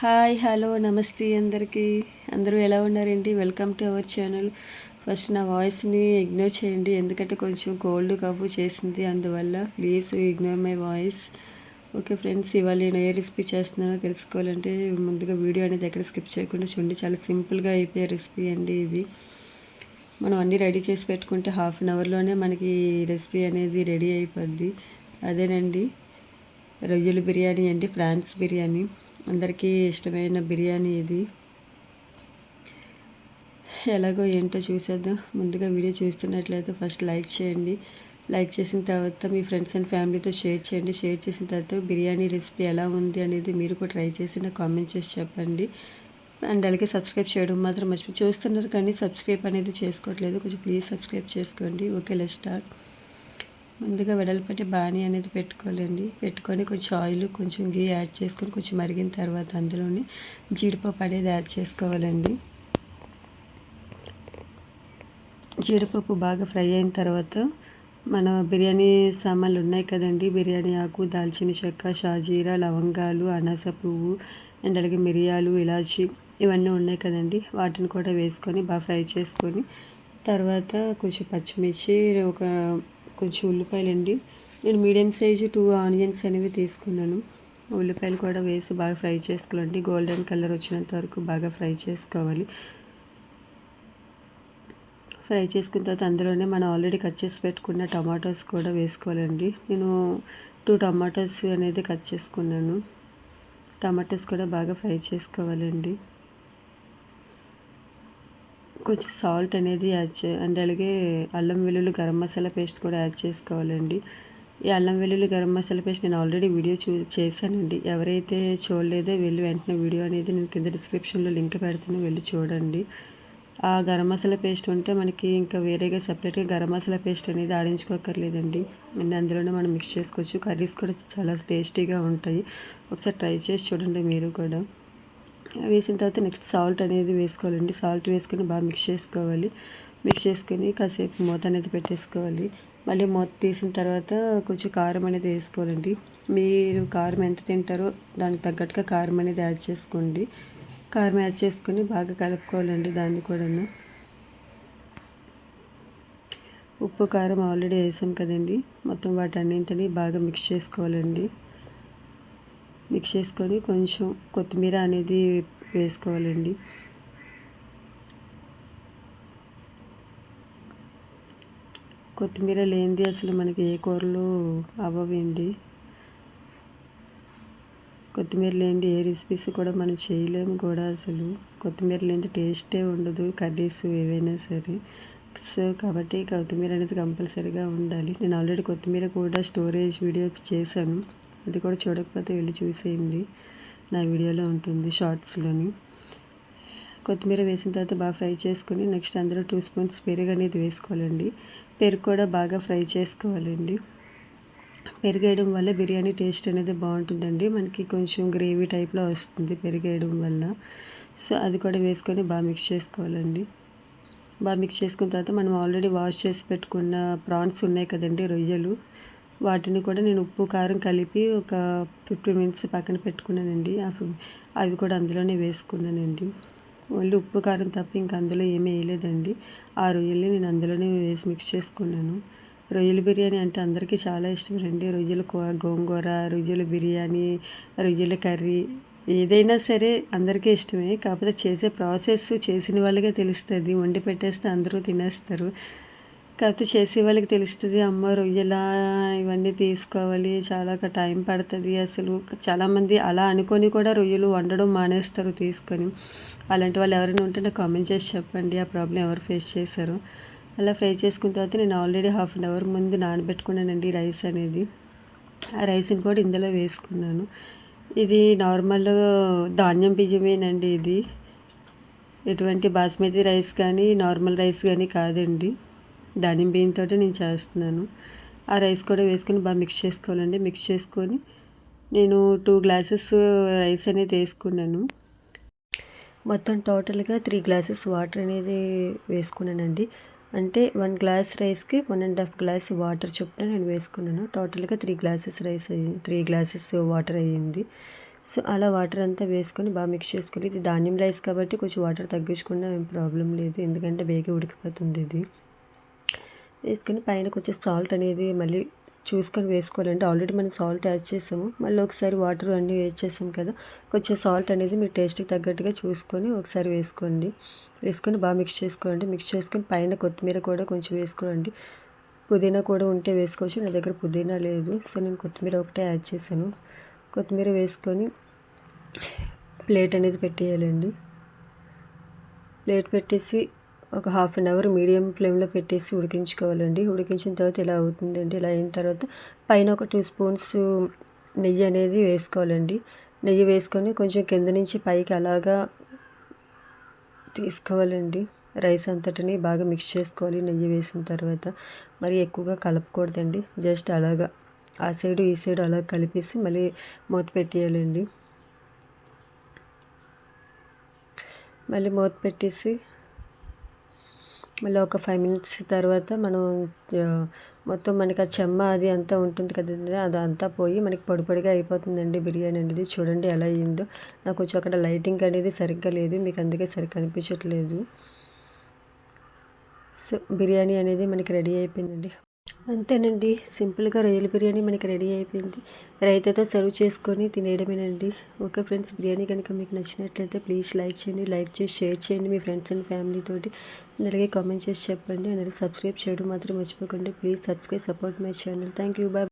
Hi hello నమస్తే అందరికీ. అందరూ ఎలా ఉన్నారండి? Welcome to our channel. First నా వాయిస్ని ఇగ్నోర్ చేయండి. ఎందుకంటే కొంచెం కోల్డ్ కబు చేసింది. అందువల్ల please ignore my voice. Okay friends ఇవాళ నేను ఏ రెసిపీ చేస్తున్నానో తెలుసుకోవాలంటే ముందుగా వీడియో అనేది ఎక్కడ స్కిప్ చేయకుండా చూడండి. చాలా సింపుల్గా అయిపోయే రెసిపీ అండి ఇది. మనం అన్నీ రెడీ చేసి పెట్టుకుంటే హాఫ్ అన్ అవర్లోనే మనకి రెసిపీ అనేది రెడీ అయిపోద్ది. అదేనండి రొయ్యల బిర్యానీ అండి ఫ్రాన్స్ బిర్యానీ. అందరికీ ఇష్టమైన బిర్యానీ ఇది. ఎలాగో ఏంటో చూసేద్దాం. ముందుగా వీడియో చూస్తున్నట్లయితే ఫస్ట్ లైక్ చేయండి. లైక్ చేసిన తర్వాత మీ ఫ్రెండ్స్ అండ్ ఫ్యామిలీతో షేర్ చేయండి. షేర్ చేసిన తర్వాత బిర్యానీ రెసిపీ ఎలా ఉంది అనేది మీరు కూడా ట్రై చేసి నాకు కామెంట్ చేసి చెప్పండి. అండ్ అలాగే సబ్స్క్రైబ్ చేయడం మాత్రం మర్చిపోయి చూస్తున్నారు కానీ సబ్స్క్రైబ్ అనేది చేసుకోవట్లేదు. కొంచెం ప్లీజ్ సబ్స్క్రైబ్ చేసుకోండి. Okay let start. ముందుగా వెడల్పట్టి బాణీ అనేది పెట్టుకోవాలండి. పెట్టుకొని కొంచెం ఆయిల్ కొంచెం గీ యాడ్ చేసుకొని కొంచెం మరిగిన తర్వాత అందులోని జీడిపప్పు అనేది యాడ్ చేసుకోవాలండి. జీడిపప్పు బాగా ఫ్రై అయిన తర్వాత మన బిర్యానీ సామాన్లు ఉన్నాయి కదండి. బిర్యానీ ఆకు దాల్చిన చెక్క షాజీరా లవంగాలు అనాస పువ్వు అండ్ అలాగే మిరియాలు ఇలాచి ఇవన్నీ ఉన్నాయి కదండి. వాటిని కూడా వేసుకొని బాగా ఫ్రై చేసుకొని తర్వాత కొంచెం పచ్చిమిర్చి ఒక కొంచెం ఉల్లిపాయలు అండి నేను మీడియం సైజు టూ ఆనియన్స్ అనేవి తీసుకున్నాను. ఉల్లిపాయలు కూడా వేసి బాగా ఫ్రై చేసుకోవాలండి. గోల్డెన్ కలర్ వచ్చినంత వరకు బాగా ఫ్రై చేసుకోవాలి. ఫ్రై చేసుకున్న తర్వాత అందులోనే మనం ఆల్రెడీ కట్ చేసి పెట్టుకున్న టమాటోస్ కూడా వేసుకోవాలండి. నేను టూ టమాటోస్ అనేది కట్ చేసుకున్నాను. టమాటోస్ కూడా బాగా ఫ్రై చేసుకోవాలండి. కొంచెం సాల్ట్ అనేది యాడ్ చే అండ్ అలాగే అల్లం వెల్లుల్లి గరం మసాలా పేస్ట్ కూడా యాడ్ చేసుకోవాలండి. ఈ అల్లం వెల్లుల్లి గరం మసాలా పేస్ట్ నేను ఆల్రెడీ వీడియో చూ చేశానండి. ఎవరైతే చూడలేదో వెళ్ళి వెంటనే వీడియో అనేది నేను కింద డిస్క్రిప్షన్లో లింక్ పెడుతున్నా వెళ్ళి చూడండి. ఆ గరం మసాలా పేస్ట్ ఉంటే మనకి ఇంకా వేరేగా సపరేట్గా గరం మసాలా పేస్ట్ అనేది ఆడించుకోకర్లేదండి అండ్ అందులోనే మనం మిక్స్ చేసుకోవచ్చు. కర్రీస్ కూడా చాలా టేస్టీగా ఉంటాయి. ఒకసారి ట్రై చేసి చూడండి మీరు కూడా. వేసిన తర్వాత నెక్స్ట్ సాల్ట్ అనేది వేసుకోవాలండి. సాల్ట్ వేసుకొని బాగా మిక్స్ చేసుకోవాలి. మిక్స్ చేసుకొని కాసేపు మూత అనేది పెట్టేసుకోవాలి. మళ్ళీ మూత తీసిన తర్వాత కొంచెం కారం అనేది వేసుకోవాలండి. మీరు కారం ఎంత తింటారో దానికి తగ్గట్టుగా కారం అనేది యాడ్ చేసుకోండి. కారం యాడ్ చేసుకొని బాగా కలుపుకోవాలండి దాన్ని కూడాను. ఉప్పు కారం ఆల్రెడీ వేసాం కదండి. మొత్తం వాటన్నింటినీ బాగా మిక్స్ చేసుకోవాలండి. మిక్స్ చేసుకొని కొంచెం కొత్తిమీర అనేది వేసుకోవాలండి. కొత్తిమీర లేనిది అసలు మనకి ఏ కూరలు అవ్వండి కొత్తిమీర లేనిది ఏ రెసిపీస్ కూడా మనం చేయలేము కూడా అసలు. కొత్తిమీర లేనిది టేస్టే ఉండదు కర్రీస్ ఏవైనా సరే. సో కాబట్టి కొత్తిమీర అనేది కంపల్సరీగా ఉండాలి. నేను ఆల్రెడీ కొత్తిమీర కూడా స్టోరేజ్ వీడియో చేశాను. అది కూడా చూడకపోతే వెళ్ళి చూసేయండి. నా వీడియోలో ఉంటుంది షార్ట్స్లోని. కొత్తిమీర వేసిన తర్వాత బాగా ఫ్రై చేసుకుని నెక్స్ట్ అందులో టూ స్పూన్స్ పెరుగు అనేది వేసుకోవాలండి. పెరుగు కూడా బాగా ఫ్రై చేసుకోవాలండి. పెరిగేయడం వల్ల బిర్యానీ టేస్ట్ అనేది బాగుంటుందండి. మనకి కొంచెం గ్రేవీ టైప్లో వస్తుంది పెరిగేయడం వల్ల. సో అది కూడా వేసుకొని బాగా మిక్స్ చేసుకోవాలండి. బాగా మిక్స్ చేసుకున్న తర్వాత మనం ఆల్రెడీ వాష్ చేసి పెట్టుకున్న ప్రాన్స్ ఉన్నాయి కదండి రొయ్యలు. వాటిని కూడా నేను ఉప్పు కారం కలిపి ఒక ఫిఫ్టీన్ మినిట్స్ పక్కన పెట్టుకున్నానండి. అవి కూడా అందులోనే వేసుకున్నానండి. ఓన్లీ ఉప్పు కారం తప్ప ఇంకా అందులో ఏమీ వేయలేదండి. ఆ రొయ్యల్ని నేను అందులోనే వేసి మిక్స్ చేసుకున్నాను. రొయ్యల బిర్యానీ అంటే అందరికీ చాలా ఇష్టం అండి. రొయ్యల గోంగూర రొయ్యల బిర్యానీ రొయ్యల కర్రీ ఏదైనా సరే అందరికీ ఇష్టమే. కాకపోతే చేసే ప్రాసెస్ చేసిన వాళ్ళకే తెలుస్తుంది. వండి పెట్టేస్తే అందరూ తినేస్తారు. కాకపోతే చేసే వాళ్ళకి తెలుస్తుంది అమ్మ రొయ్యల ఇవన్నీ తీసుకోవాలి చాలా టైం పడుతుంది అసలు. చాలామంది అలా అనుకొని కూడా రొయ్యలు వండడం మానేస్తారు తీసుకొని. అలాంటి వాళ్ళు ఎవరైనా ఉంటే నాకు కామెంట్ చేసి చెప్పండి ఆ ప్రాబ్లం ఎవరు ఫేస్ చేశారు. అలా ఫ్రై చేసుకున్న తర్వాత నేను ఆల్రెడీ హాఫ్ అన్ అవర్ ముందు నానబెట్టుకున్నానండి రైస్ అనేది. ఆ రైస్ని కూడా ఇందులో వేసుకున్నాను. ఇది నార్మల్ ధాన్యం బియ్యమేనండి ఇది. ఎటువంటి బాస్మతి రైస్ కానీ నార్మల్ రైస్ కానీ కాదండి. ధాన్యం బియ్యంతో నేను చేస్తున్నాను. ఆ రైస్ కూడా వేసుకొని బాగా మిక్స్ చేసుకోవాలండి. మిక్స్ చేసుకొని నేను టూ గ్లాసెస్ రైస్ అనేది వేసుకున్నాను. మొత్తం టోటల్గా త్రీ గ్లాసెస్ వాటర్ అనేది వేసుకున్నానండి. అంటే వన్ గ్లాస్ రైస్కి one and half glass water చొప్పున నేను వేసుకున్నాను. టోటల్గా త్రీ గ్లాసెస్ రైస్ అయ్యి త్రీ గ్లాసెస్ వాటర్ అయ్యింది. సో అలా వాటర్ అంతా వేసుకొని బాగా మిక్స్ చేసుకోవాలి ఇది ధాన్యం రైస్ కాబట్టి కొంచెం వాటర్ తగ్గించుకున్నా ఏం ప్రాబ్లం లేదు. ఎందుకంటే బేగి ఉడికిపోతుంది ఇది. వేసుకొని పైన కొంచెం సాల్ట్ అనేది మళ్ళీ చూసుకొని వేసుకోవాలంటే ఆల్రెడీ మనం సాల్ట్ యాడ్ చేసాము. మళ్ళీ ఒకసారి వాటర్ అన్నీ యాడ్ చేసాం కదా కొంచెం సాల్ట్ అనేది మీరు టేస్ట్కి తగ్గట్టుగా చూసుకొని ఒకసారి వేసుకోండి. వేసుకొని బాగా మిక్స్ చేసుకోండి మిక్స్ చేసుకొని పైన కొత్తిమీర కూడా కొంచెం వేసుకోండి పుదీనా కూడా ఉంటే వేసుకోవచ్చు నా దగ్గర పుదీనా లేదు. సో నేను కొత్తిమీర ఒకటే యాడ్ చేశాను కొత్తిమీర వేసుకొని ప్లేట్ అనేది పెట్టేయాలండి. ప్లేట్ పెట్టేసి ఒక హాఫ్ అన్ అవర్ మీడియం ఫ్లేమ్లో పెట్టేసి ఉడికించుకోవాలండి. ఉడికించిన తర్వాత ఇలా అవుతుందండి ఇలా అయిన తర్వాత పైన ఒక టూ స్పూన్స్ నెయ్యి అనేది వేసుకోవాలండి. నెయ్యి వేసుకొని కొంచెం కింద నుంచి పైకి అలాగా తీసుకోవాలండి. రైస్ అంతటిని బాగా మిక్స్ చేసుకోవాలి నెయ్యి వేసిన తర్వాత. మరి ఎక్కువగా కలపకూడదండి. జస్ట్ అలాగా ఆ సైడు ఈ సైడు అలా కలిపేసి మళ్ళీ మూత పెట్టేయాలండి. మళ్ళీ మూత పెట్టేసి మళ్ళీ ఒక ఫైవ్ మినిట్స్ తర్వాత మనం మొత్తం మనకి ఆ చెమ్మ అది అంతా ఉంటుంది కదండి అది అంతా పోయి మనకి పొడి పొడిగా అయిపోతుందండి బిర్యానీ అనేది. చూడండి ఎలా అయ్యిందో నాకు కొంచెం అక్కడ లైటింగ్ అనేది సరిగ్గా లేదు మీకు అందుకే సరిగ్గా కనిపించట్లేదు సో బిర్యానీ అనేది మనకి రెడీ అయిపోయిందండి. అంతేనండి. సింపుల్గా రొయ్యల బిర్యానీ మనకి రెడీ అయిపోయింది. రైతాతో సర్వ్ చేసుకొని తినేయడమేనండి. ఓకే ఫ్రెండ్స్ బిర్యానీ కనుక మీకు నచ్చినట్లయితే ప్లీజ్ లైక్ చేయండి. లైక్ చేసి షేర్ చేయండి మీ ఫ్రెండ్స్ అండ్ ఫ్యామిలీతోటి అలాగే కామెంట్ చేసి చెప్పండి. అలాగే సబ్స్క్రైబ్ చేయడం మాత్రం మర్చిపోకండి. Please subscribe support my channel. Thank you bye.